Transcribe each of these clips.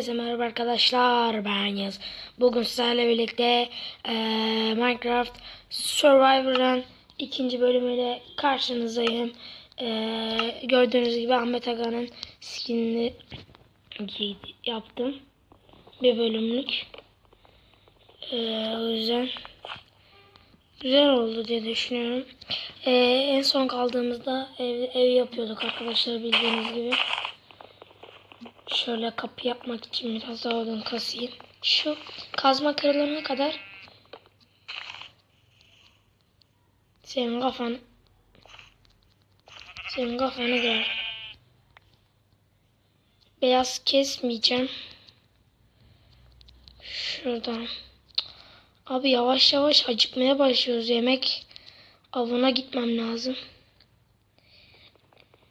Herkese merhaba arkadaşlar ben Yaz. Bugün sizlerle birlikte eee, Minecraft Survivor'ın ikinci bölümüyle karşınızdayım. Eee, gördüğünüz gibi Ahmet Aga'nın skinini yaptım. Bir bölümlük. Eee, o yüzden güzel oldu diye düşünüyorum. Eee, en son kaldığımızda ev, ev yapıyorduk arkadaşlar bildiğiniz gibi. Şöyle kapı yapmak için biraz daha odun kasayım. Şu kazma kırılana kadar senin kafanı senin kafanı gör. Beyaz kesmeyeceğim. Şuradan. Abi yavaş yavaş acıkmaya başlıyoruz. Yemek avına gitmem lazım.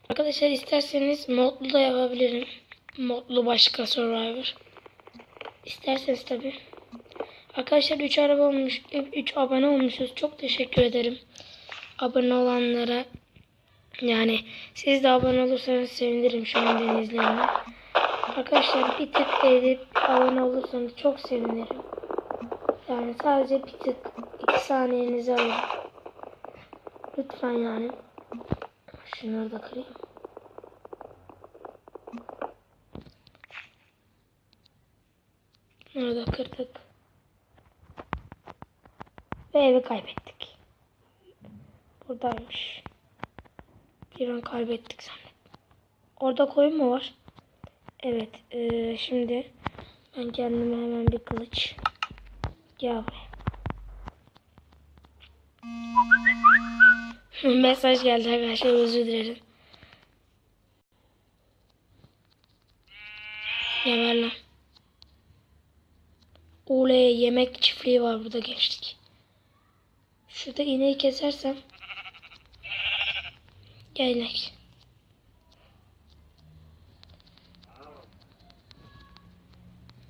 Arkadaşlar isterseniz modlu da yapabilirim. Modlu başka Survivor. İsterseniz tabi. Arkadaşlar 3 araba olmuş, 3 abone olmuşuz. Çok teşekkür ederim. Abone olanlara. Yani siz de abone olursanız sevinirim şu an denizlerine. Arkadaşlar bir tık edip abone olursanız çok sevinirim. Yani sadece bir tık 2 saniyenizi alın. Lütfen yani. Şunları da kırayım. Bunu da kırdık. Ve evi kaybettik. Buradaymış. Bir an kaybettik zannettim. Orada koyun mu var? Evet. eee, şimdi ben kendime hemen bir kılıç. Gel. Mesaj geldi arkadaşlar özür dilerim. Geber lan. Oley yemek çiftliği var burada gençlik. Şurada ineği kesersem. Gel.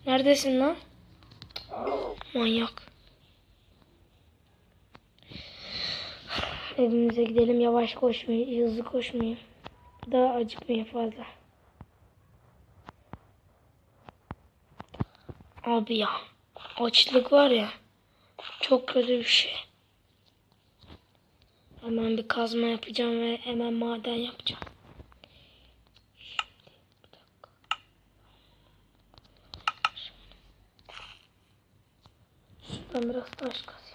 Neredesin lan? Manyak. Evimize gidelim yavaş koşmayın, hızlı koşmayın. Daha acıkmayın fazla. Abi ya. Açlık var ya. Çok kötü bir şey. Hemen bir kazma yapacağım ve hemen maden yapacağım. Şimdi. Şuradan biraz taş kazayım.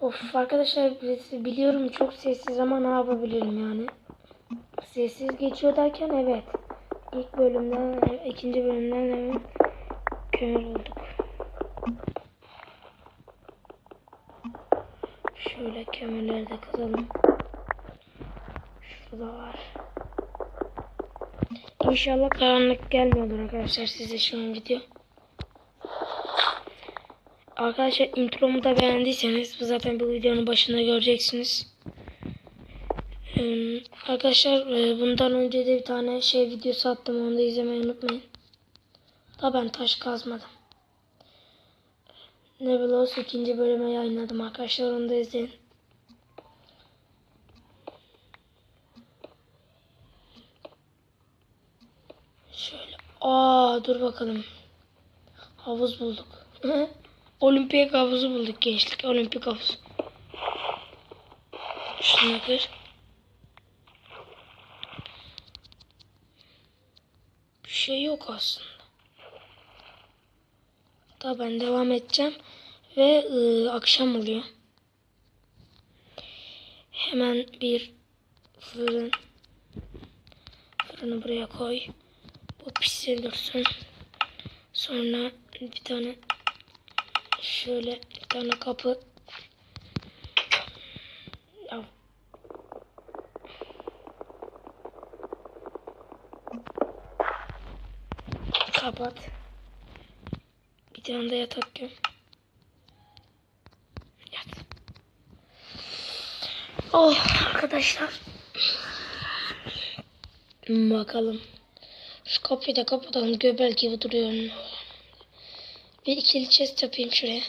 Of arkadaşlar biliyorum çok sessiz ama ne yapabilirim yani. Sessiz geçiyor derken evet. İlk bölümden, ikinci bölümden hemen kömür olduk. Şöyle kömürleri de kazalım. Şurada var. İnşallah karanlık gelmiyordur arkadaşlar size şu an video. Arkadaşlar intromu da beğendiyseniz zaten bu videonun başında göreceksiniz. Arkadaşlar e, bundan önce de bir tane şey videosu attım onu da izlemeyi unutmayın. Da ben taş kazmadım. Nebulos ikinci bölüme yayınladım arkadaşlar onu da izleyin. Şöyle. Aa dur bakalım. Havuz bulduk. Olimpiyat havuzu bulduk gençlik. Olimpik havuz. Şunu kır. Bir şey yok aslında. Hatta ben devam edeceğim. Ve ıı, akşam oluyor. Hemen bir fırın. Fırını buraya koy. Bu pişsin dursun. Sonra bir tane şöyle bir tane kapı. Ya. Kapat. Bir tane de yatak gör. Yat. Oh arkadaşlar. Bakalım. Şu kapıyı da kapatalım. Göbel gibi duruyor. Bir ikili chest yapayım şuraya.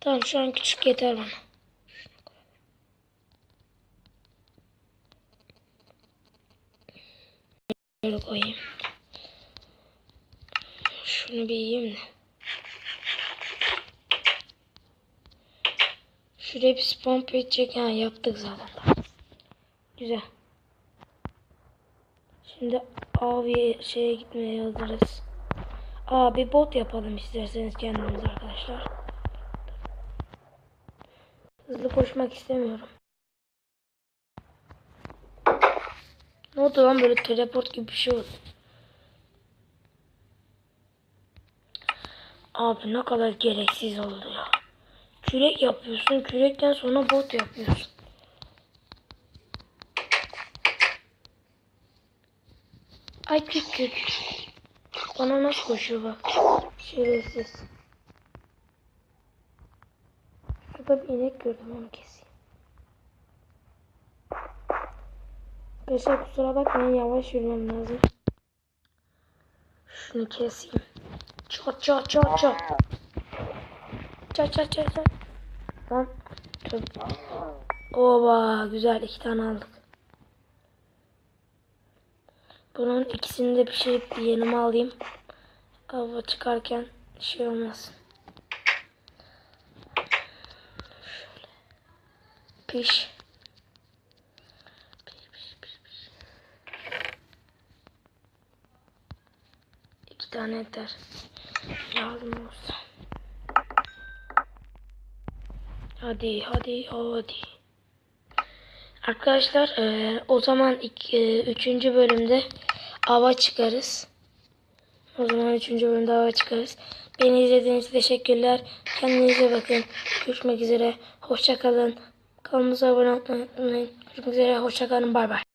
Tamam şu an küçük yeter bana. Şöyle koyayım. Şunu bir yiyeyim de. Şuraya bir spawn page çek. Ha yaptık zaten. Güzel. Şimdi abi şeye gitmeye hazırız. Aa bir bot yapalım isterseniz kendimiz arkadaşlar. Hızlı koşmak istemiyorum. Ne oldu lan böyle teleport gibi bir şey oldu. Abi ne kadar gereksiz oldu ya. Kürek yapıyorsun. Kürekten sonra bot yapıyorsun. Ay kük kük. Bana nasıl koşuyor bak. Şerefsiz. Şurada bir inek gördüm onu keseyim. Arkadaşlar kusura bakmayın yavaş yürümem lazım. Şunu keseyim. Çat çat çat çat. Çat çat çat çat. Lan. Oba güzel iki tane aldık. Bunun ikisini de pişirip bir yanıma alayım. Hava çıkarken şey olmasın. Şöyle. Piş. Piş, piş, piş, piş. İki tane yeter. Lazım olsa. Hadi hadi hadi. Arkadaşlar eee, o zaman ilk, eee, üçüncü bölümde ava çıkarız. O zaman üçüncü bölümde ava çıkarız. Beni izlediğiniz için teşekkürler. Kendinize bakın. Görüşmek üzere. Hoşça kalın. Kanalımıza abone olmayı unutmayın. Görüşmek üzere. Hoşça kalın. Bay bay.